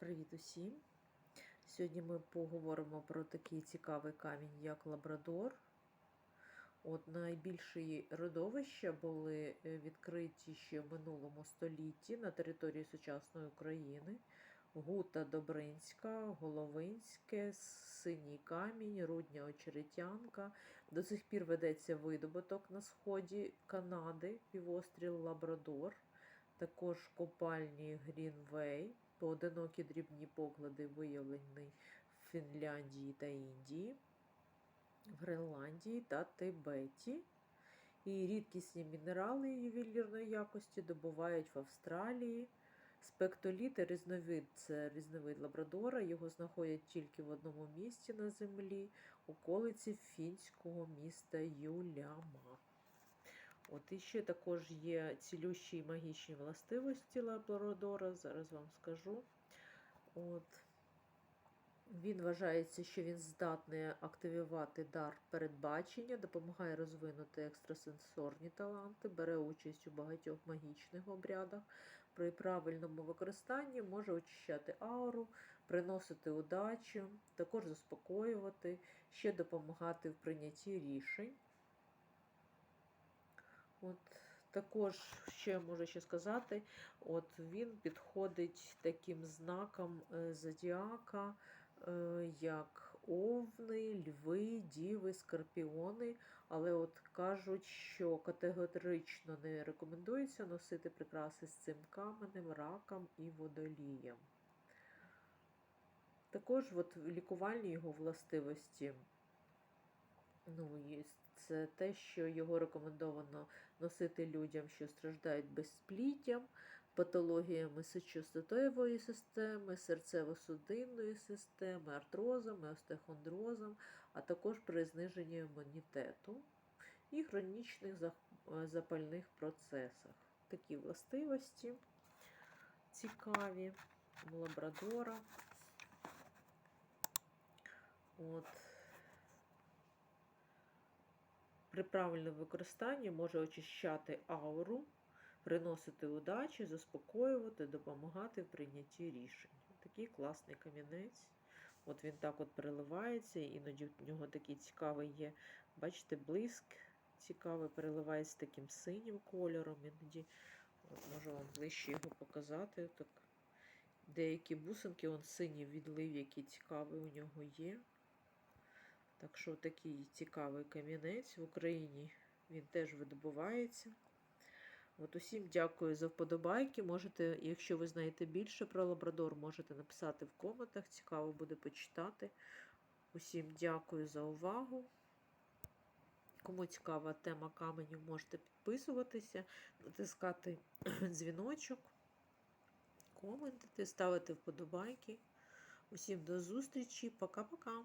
Привіт усім! Сьогодні ми поговоримо про такий цікавий камінь, як Лабрадор. От найбільші родовища були е, відкриті ще в минулому столітті на території сучасної України. Гута Добринська, Головинське, Синій камінь, Рудня Очеретянка. До цих пір ведеться видобуток на сході Канади, півострів Лабрадор, також копальні Грінвей, поодинокі дрібні поклади виявлені в Фінляндії та Індії, в Гренландії та Тибеті. І рідкісні мінерали ювелірної якості добувають в Австралії. Спектоліт і різновид це різновид лабрадора. Його знаходять тільки в одному місці на землі, околиці фінського міста Юляма. От і ще також є цілющі і магічні властивості лабрадора. Зараз вам скажу. От. Він вважається, що він здатний активувати дар передбачення, допомагає розвинути екстрасенсорні таланти, бере участь у багатьох магічних обрядах. При правильному використанні може очищати ауру, приносити удачу, також заспокоювати, ще допомагати в прийнятті рішень. От також ще можу ще сказати, от він підходить таким знаком е, зодіака, е, як овни, льви, діви, скорпіони. Але от кажуть, що категорично не рекомендується носити прикраси з цим каменем, раком і водолієм. Також от лікувальні його властивості. Ну, це те, що його рекомендовано носити людям, що страждають безспліттям, патологіями сечостатевої системи, серцево-судинної системи, артрозом, остеохондрозом, а також при зниженні імунітету і хронічних запальних процесах. Такі властивості цікаві лабрадора. От. При правильному використанні може очищати ауру, приносити удачі, заспокоювати, допомагати в прийнятті рішень. Такий класний камінець. От він так от переливається, іноді в нього такий цікавий є, бачите, блиск цікавий, переливається таким синім кольором. Іноді от можу вам ближче його показати. Так, Деякі бусинки, он синій відлив, який цікавий у нього є. Так що такий цікавий камінець в Україні він теж видобувається. От Усім дякую за вподобайки. Можете, якщо ви знаєте більше про лабрадор, можете написати в коментах. Цікаво буде почитати. Усім дякую за увагу. Кому цікава тема каменів, можете підписуватися, натискати дзвіночок, коментити, ставити вподобайки. Усім до зустрічі. Пока-пока.